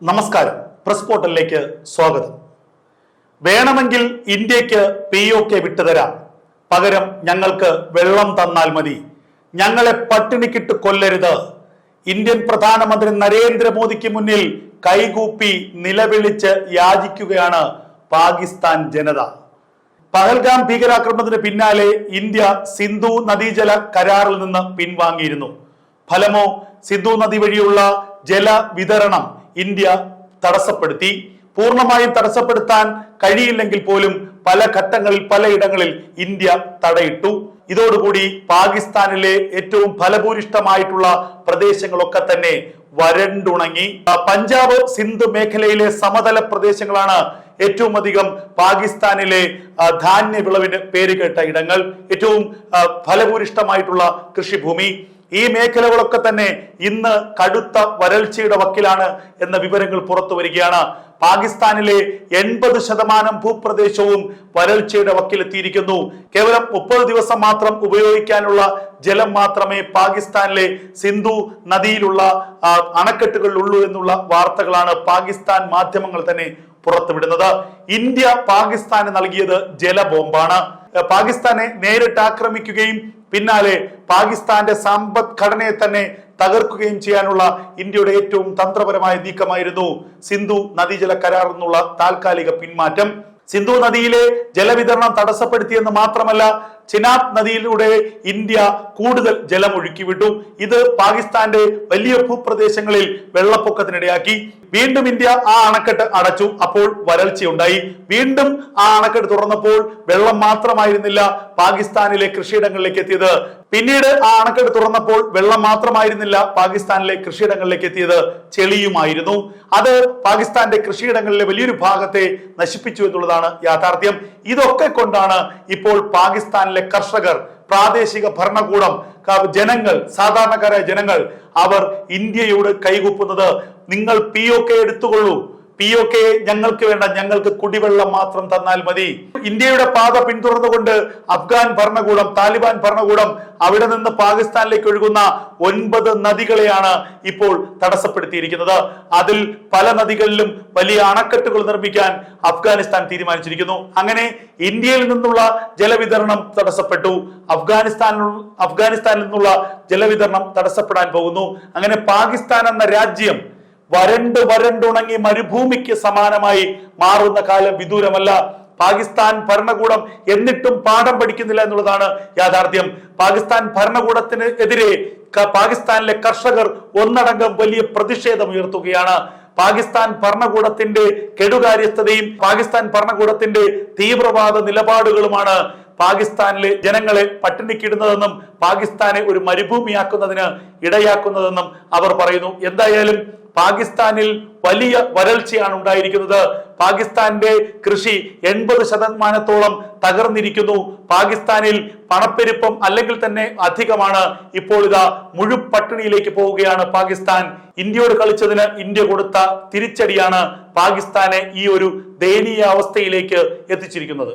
നമസ്കാരം. പ്രസ് പോർട്ടലിലേക്ക് സ്വാഗതം. വേണമെങ്കിൽ ഇന്ത്യയ്ക്ക് പി ഒ കെ വിട്ടുതരാം പകരം ഞങ്ങൾക്ക് വെള്ളം തന്നാൽ മതി. ഞങ്ങളെ പട്ടിണിക്കിട്ട് കൊല്ലരുത്. ഇന്ത്യൻ പ്രധാനമന്ത്രി നരേന്ദ്രമോദിക്ക് മുന്നിൽ കൈകൂപ്പി നിലവിളിച്ച് യാചിക്കുകയാണ് പാകിസ്ഥാൻ ജനത. പഹൽഗാം ഭീകരാക്രമണത്തിന് പിന്നാലെ ഇന്ത്യ സിന്ധു നദീജല കരാറിൽ നിന്ന് പിൻവാങ്ങിയിരുന്നു. ഫലമോ സിന്ധു നദി വഴിയുള്ള ജലവിതരണം ഇന്ത്യ തടസ്സപ്പെടുത്തി. പൂർണമായും തടസ്സപ്പെടുത്താൻ കഴിയില്ലെങ്കിൽ പോലും പല ഘട്ടങ്ങളിൽ പലയിടങ്ങളിൽ ഇന്ത്യ തടയിട്ടു. ഇതോടുകൂടി പാകിസ്ഥാനിലെ ഏറ്റവും ഫലഭൂരിഷ്ടമായിട്ടുള്ള പ്രദേശങ്ങളൊക്കെ തന്നെ വരണ്ടുണങ്ങി. പഞ്ചാബ് സിന്ധു മേഖലയിലെ സമതല പ്രദേശങ്ങളാണ് ഏറ്റവും അധികം പാകിസ്ഥാനിലെ ധാന്യ വിളവിന് പേരുകേട്ട ഇടങ്ങൾ. ഏറ്റവും ഫലഭൂരിഷ്ടമായിട്ടുള്ള കൃഷിഭൂമി. ഈ മേഖലകളൊക്കെ തന്നെ ഇന്ന് കടുത്ത വരൾച്ചയുടെ വക്കിലാണ് എന്ന വിവരങ്ങൾ പുറത്തു വരികയാണ്. പാകിസ്ഥാനിലെ എൺപത് ശതമാനം ഭൂപ്രദേശവും വരൾച്ചയുടെ വക്കിലെത്തിയിരിക്കുന്നു. കേവലം മുപ്പത് ദിവസം മാത്രം ഉപയോഗിക്കാനുള്ള ജലം മാത്രമേ പാകിസ്ഥാനിലെ സിന്ധു നദിയിലുള്ള അണക്കെട്ടുകളിലുള്ളൂ എന്നുള്ള വാർത്തകളാണ് പാകിസ്ഥാൻ മാധ്യമങ്ങൾ തന്നെ പുറത്തുവിടുന്നത്. ഇന്ത്യ പാകിസ്ഥാന് നൽകിയത് ജലബോംബാണ്. പാകിസ്ഥാനെ നേരിട്ട് ആക്രമിക്കുകയും പിന്നാലെ പാകിസ്ഥാന്റെ സമ്പദ്ഘടനയെ തന്നെ തകർക്കുകയും ചെയ്യാനുള്ള ഇന്ത്യയുടെ ഏറ്റവും തന്ത്രപരമായ നീക്കമായിരുന്നു സിന്ധു നദീജല കരാർ എന്നുള്ള താൽക്കാലിക പിന്മാറ്റം. സിന്ധു നദിയിലെ ജലവിതരണം തടസ്സപ്പെടുത്തിയെന്ന് മാത്രമല്ല ചിനാബ് നദിയിലൂടെ ഇന്ത്യ കൂടുതൽ ജലം ഒഴുക്കിവിട്ടു ഇത് പാകിസ്ഥാന്റെ വലിയ ഭൂപ്രദേശങ്ങളിൽ വെള്ളപ്പൊക്കത്തിനിടയാക്കി. വീണ്ടും ഇന്ത്യ ആ അണക്കെട്ട് അടച്ചു. അപ്പോൾ വരൾച്ചയുണ്ടായി. വീണ്ടും ആ അണക്കെട്ട് തുറന്നപ്പോൾ വെള്ളം മാത്രമായിരുന്നില്ല പാകിസ്ഥാനിലെ കൃഷിയിടങ്ങളിലേക്ക് എത്തിയത്. പിന്നീട് ആ അണക്കെട്ട് തുറന്നപ്പോൾ വെള്ളം മാത്രമായിരുന്നില്ല പാകിസ്ഥാനിലെ കൃഷിയിടങ്ങളിലേക്ക് എത്തിയത്. ചെളിയുമായിരുന്നു. അത് പാകിസ്ഥാന്റെ കൃഷിയിടങ്ങളിലെ വലിയൊരു ഭാഗത്തെ നശിപ്പിച്ചു എന്നുള്ളതാണ് യാഥാർത്ഥ്യം. ഇതൊക്കെ കൊണ്ടാണ് ഇപ്പോൾ പാകിസ്ഥാനിലെ കർഷകർ പ്രാദേശിക ഭരണകൂടം ജനങ്ങൾ സാധാരണക്കാരായ ജനങ്ങൾ അവർ ഇന്ത്യയോട് കൈകൂപ്പുന്നത്. നിങ്ങൾ പി ഒ കെ എടുത്തുകൊള്ളൂ. പി ഒ കെ ഞങ്ങൾക്ക് വേണ്ട ഞങ്ങൾക്ക് കുടിവെള്ളം മാത്രം തന്നാൽ മതി. ഇന്ത്യയുടെ പാത പിന്തുടർന്നുകൊണ്ട് അഫ്ഗാൻ ഭരണകൂടം താലിബാൻ ഭരണകൂടം അവിടെ നിന്ന് പാകിസ്ഥാനിലേക്ക് ഒഴുകുന്ന ഒൻപത് നദികളെയാണ് ഇപ്പോൾ തടസ്സപ്പെടുത്തിയിരിക്കുന്നത്. അതിൽ പല നദികളിലും വലിയ അണക്കെട്ടുകൾ നിർമ്മിക്കാൻ അഫ്ഗാനിസ്ഥാൻ തീരുമാനിച്ചിരിക്കുന്നു. അങ്ങനെ ഇന്ത്യയിൽ നിന്നുള്ള ജലവിതരണം തടസ്സപ്പെട്ടു. അഫ്ഗാനിസ്ഥാനിൽ അഫ്ഗാനിസ്ഥാനിൽ നിന്നുള്ള ജലവിതരണം തടസ്സപ്പെടാൻ പോകുന്നു. അങ്ങനെ പാകിസ്ഥാൻ എന്ന രാജ്യം വരണ്ട് വരണ്ടുണങ്ങി മരുഭൂമിക്ക് സമാനമായി മാറുന്ന കാലം വിദൂരമല്ല. പാകിസ്ഥാൻ ഭരണകൂടം എന്നിട്ടും പാഠം പഠിക്കുന്നില്ല എന്നുള്ളതാണ് യാഥാർത്ഥ്യം. പാകിസ്ഥാൻ ഭരണകൂടത്തിന് എതിരെ പാകിസ്ഥാനിലെ കർഷകർ ഒന്നടങ്കം വലിയ പ്രതിഷേധം ഉയർത്തുകയാണ്. പാകിസ്ഥാൻ ഭരണകൂടത്തിന്റെ കെടുകാര്യസ്ഥതയും പാകിസ്ഥാൻ ഭരണകൂടത്തിന്റെ തീവ്രവാദ നിലപാടുകളുമാണ് പാകിസ്ഥാനിലെ ജനങ്ങളെ പട്ടിണിക്കിടുന്നതെന്നും പാകിസ്ഥാനെ ഒരു മരുഭൂമിയാക്കുന്നതിന് ഇടയാക്കുന്നതെന്നും അവർ പറയുന്നു. എന്തായാലും പാകിസ്ഥാനിൽ വലിയ വരൾച്ചയാണ് ഉണ്ടായിരിക്കുന്നത്. പാകിസ്ഥാന്റെ കൃഷി എൺപത് ശതമാനത്തോളം തകർന്നിരിക്കുന്നു. പാകിസ്ഥാനിൽ പണപ്പെരുപ്പം അല്ലെങ്കിൽ തന്നെ അധികമാണ്. ഇപ്പോൾ ഇതാ മുഴുപട്ടിണിയിലേക്ക് പോവുകയാണ് പാകിസ്ഥാൻ. ഇന്ത്യയോട് കളിച്ചതിന് ഇന്ത്യ കൊടുത്ത തിരിച്ചടിയാണ് പാകിസ്ഥാനെ ഈ ഒരു ദയനീയ അവസ്ഥയിലേക്ക് എത്തിച്ചിരിക്കുന്നത്.